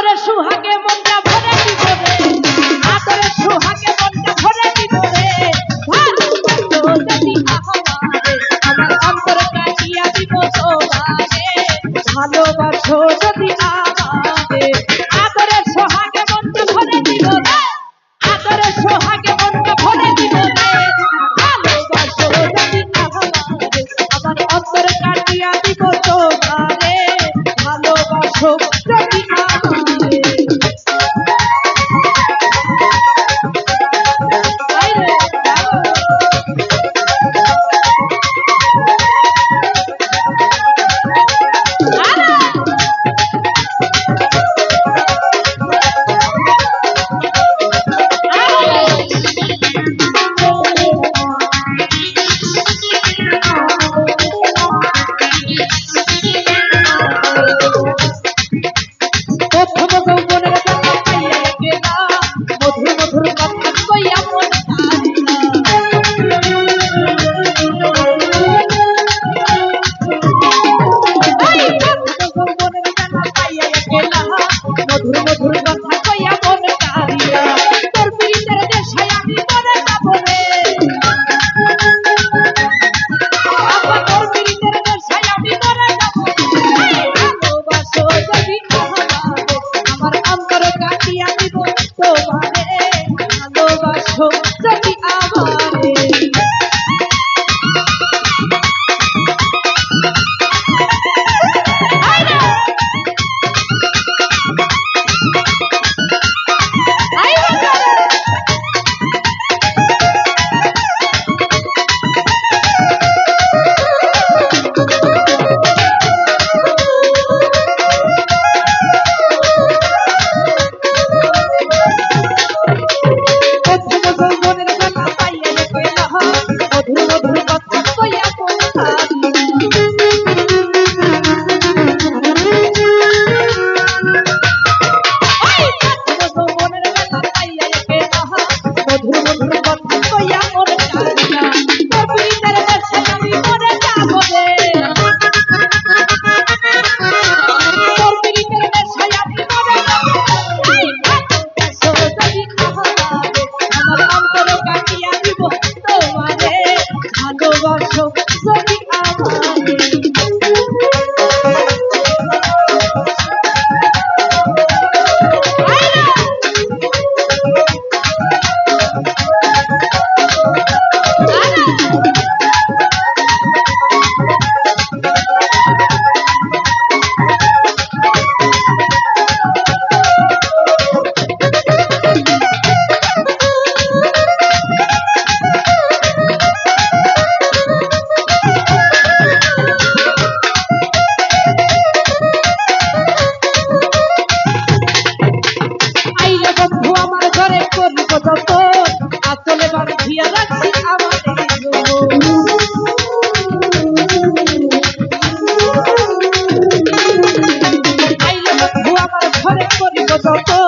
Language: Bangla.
আদরে সুহাগে মনটা ভরে দিবে আদরে সুহাগে মনটা Go, go.